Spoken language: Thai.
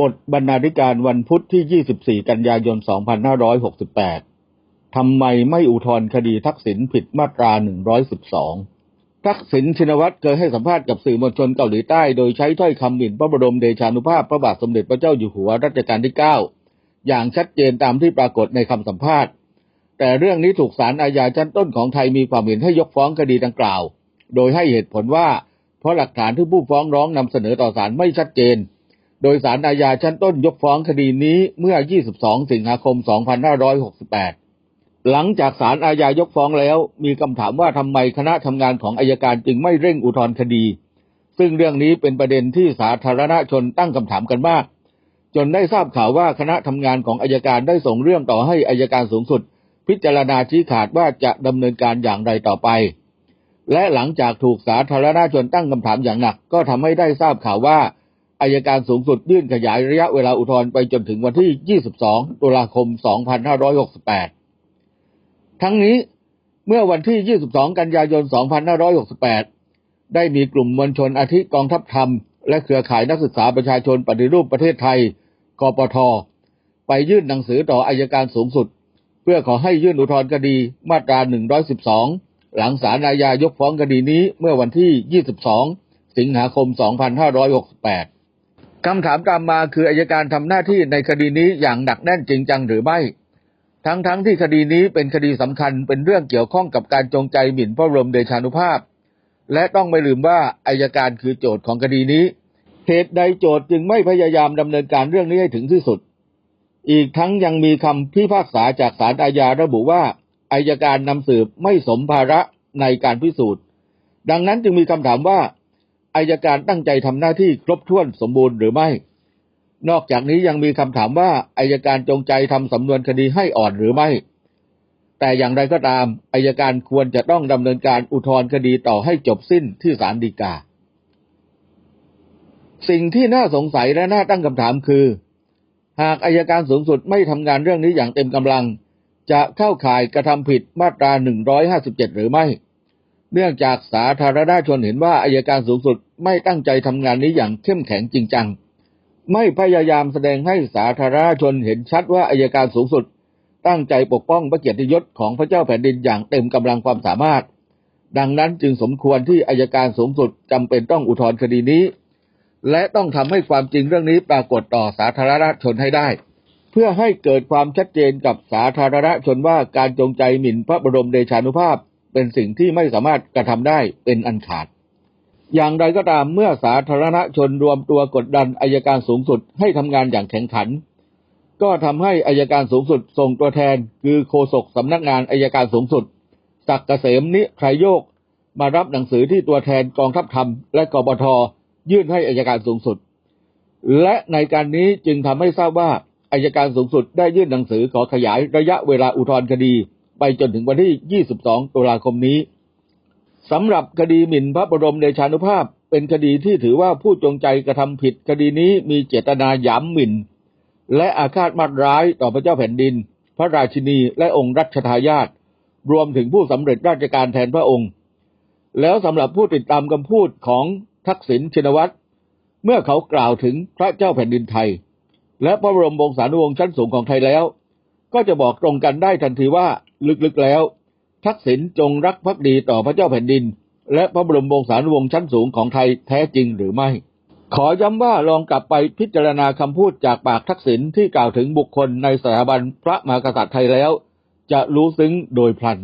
บทบรรณาธิการวันพุธที่ 24 กันยายน 2568 ทำไมไม่อุทธรณ์คดีทักษิณผิดมาตรา 112 ทักษิณชินวัตรเคยให้สัมภาษณ์กับสื่อมวลชนเกาหลีใต้ โดยใช้ถ้อยคำหมิ่นพระบรมเดชานุภาพพระบาทสมเด็จพระเจ้าอยู่หัวรัชกาลที่ 9 อย่างชัดเจนตามที่ปรากฏในคำสัมภาษณ์ แต่เรื่องนี้ถูกศาลอาญาชั้นต้นของไทยมีความเห็นให้ยกฟ้องคดีดังกล่าว โดยให้เหตุผลว่า เพราะหลักฐานที่ผู้ฟ้องร้องนำเสนอต่อศาลไม่ชัดเจน โดยสารอาญาชั้นต้นยกฟ้องคดีนี้เมื่อ 22 สิงหาคม 2568 หลังจากสารอาญายกฟ้องแล้วมีคำถามว่าทำไมคณะทำงานของอายการจึงไม่เร่งอุทธรณ์คดี ซึ่งเรื่องนี้เป็นประเด็นที่สาธารณชนตั้งคำถามกันมาก จนได้ทราบข่าวว่าคณะทำงานของอายการได้ส่งเรื่องต่อให้อายการสูงสุด พิจารณาชี้ขาดว่าจะดำเนินการอย่างไรต่อไป และหลังจากถูกสาธารณชนตั้งคำถามอย่างหนัก ก็ทำให้ได้ทราบข่าวว่า อายการสูงสุดยื่นขยายระยะเวลาอุทธรณ์ไปจนถึงวันที่ 22 ตุลาคม 2568 ทั้งนี้เมื่อวันที่ 22 กันยายน 2568 ได้มีกลุ่มมวลชนอาทิกองทัพธรรม และเครือข่ายนักศึกษาประชาชนปฏิรูปประเทศไทย กปท ไปยื่นหนังสือต่ออายการสูงสุด เพื่อขอให้ยื่นอุทธรณ์คดีมาตรา 112 หลังศาลอาญายกฟ้องคดีนี้เมื่อวันที่ 22 สิงหาคม 2568 คำถามตามมาคืออายการทำหน้าที่ในคดีนี้อย่างหนักแน่นจริงจังหรือไม่ ทั้งๆทที่คดีนี้เป็นคดีสำคัญเป็นเรื่องเกี่ยวข้องกับการจงใจหมิ่นพระบรมเดชานุภาพ และต้องไม่ลืมว่าอายการคือโจทย์ของคดีนี้เหตุใดโจทย์จึงไม่พยายามดำเนินการเรื่องนี้ให้ถึงที่สุด อีกทั้งยังมีคำพิพากษาจากศาลอาญาระบุว่าอายการนำสืบไม่สมภาระในการพิสูจน์ ดังนั้นจึงมีคำถามว่า อายการตั้งใจทำหน้าที่ครบถ้วนสมบูรณ์หรือไม่ นอกจากนี้ยังมีคำถามว่าอายการจงใจทำสำนวนคดีให้อ่อนหรือไม่ แต่อย่างไรก็ตามอายการควรจะต้องดำเนินการอุทธรณ์คดีต่อให้จบสิ้นที่ศาลฎีกา สิ่งที่น่าสงสัยและน่าตั้งคำถามคือ หากอายการสูงสุดไม่ทำงานเรื่องนี้อย่างเต็มกำลัง จะเข้าข่ายกระทำผิดมาตรา 157 หรือไม่ เนื่องจากสาธารณชนเห็นว่าอายการสูงสุดไม่ตั้งใจทำงานนี้อย่างเข้มแข็งจริงจัง ไม่พยายามแสดงให้สาธารณชนเห็นชัดว่าอายการสูงสุด ตั้งใจปกป้องพระเกียรติยศของพระเจ้าแผ่นดินอย่างเต็มกำลังความสามารถ ดังนั้นจึงสมควรที่อายการสูงสุดจำเป็นต้องอุทธรณ์คดีนี้ และต้องทำให้ความจริงเรื่องนี้ปรากฏต่อสาธารณชนให้ได้ เพื่อให้เกิดความชัดเจนกับสาธารณชนว่าการจงใจหมิ่นพระบรมเดชานุภาพ เป็นสิ่งที่ไม่สามารถกระทำได้เป็นอันขาด อย่างไรก็ตามเมื่อสาธารณชนรวมตัวกดดันอายการสูงสุดให้ทำงานอย่างแข็งขัน ก็ทำให้อายการสูงสุดส่งตัวแทน คือโฆษกสำนักงานอายการสูงสุดศักดิ์เกษมนิไครโยกมารับหนังสือที่ตัวแทนกองทัพธรรมและกบทยื่นให้อายการสูงสุด และในการนี้จึงทำให้ทราบว่าอายการสูงสุดได้ยื่นหนังสือขอขยายระยะเวลาอุทธรณ์คดี ไปจนถึงวันที่ 22 ตุลาคมนี้สำหรับคดีหมิ่นพระบรมเดชานุภาพ เป็นคดีที่ถือว่าผู้จงใจกระทำผิด คดีนี้มีเจตนาหยามหมิ่น และอาฆาตมาร้ายต่อพระเจ้าแผ่นดิน พระราชินีและองค์รัชทายาทรวมถึงผู้สำเร็จราชการแทนพระองค์ แล้วสำหรับผู้ติดตามคำพูดของทักษิณชินวัตรเมื่อเขากล่าวถึงพระเจ้าแผ่นดินไทย และพระบรมวงศานุวงศ์ชั้นสูงของไทยแล้ว ก็จะบอกตรงกันได้ทันทีว่า ลึกๆแล้ว ทักษิณจงรักภักดีต่อพระเจ้าแผ่นดิน และพระบรมวงศานุวงศ์ชั้นสูงของไทยแท้จริงหรือไม่ ขอย้ำว่าลองกลับไปพิจารณาคำพูดจากปากทักษิณที่กล่าวถึงบุคคลในสถาบันพระมหากษัตริย์ไทยแล้ว จะรู้ซึ้งโดยพลัน